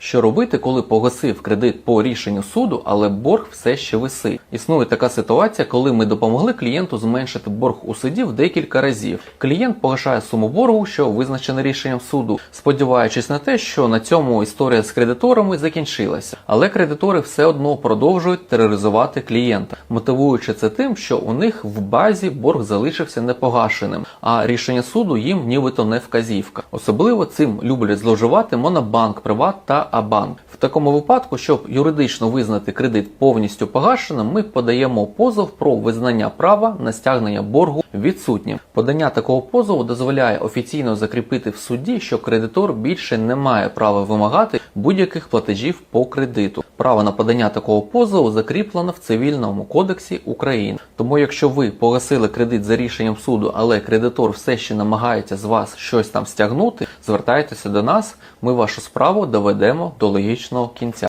Що робити, коли погасив кредит по рішенню суду, але борг все ще висить? Існує така ситуація, коли ми допомогли клієнту зменшити борг у суді в декілька разів. Клієнт погашає суму боргу, що визначена рішенням суду, сподіваючись на те, що на цьому історія з кредиторами закінчилася. Але кредитори все одно продовжують тероризувати клієнта, мотивуючи це тим, що у них в базі борг залишився непогашеним, а рішення суду їм нібито не вказівка. Особливо цим люблять зловживати Монобанк, Приват та Абанк. В такому випадку, щоб юридично визнати кредит повністю погашеним, ми подаємо позов про визнання права на стягнення боргу відсутнім. Подання такого позову дозволяє офіційно закріпити в суді, що кредитор більше не має права вимагати будь-яких платежів по кредиту. Право на подання такого позову закріплено в цивільному кодексі України. Тому, якщо ви погасили кредит за рішенням суду, але кредитор все ще намагається з вас щось там стягнути, звертайтеся до нас. Ми вашу справу доведемо до логічного кінця.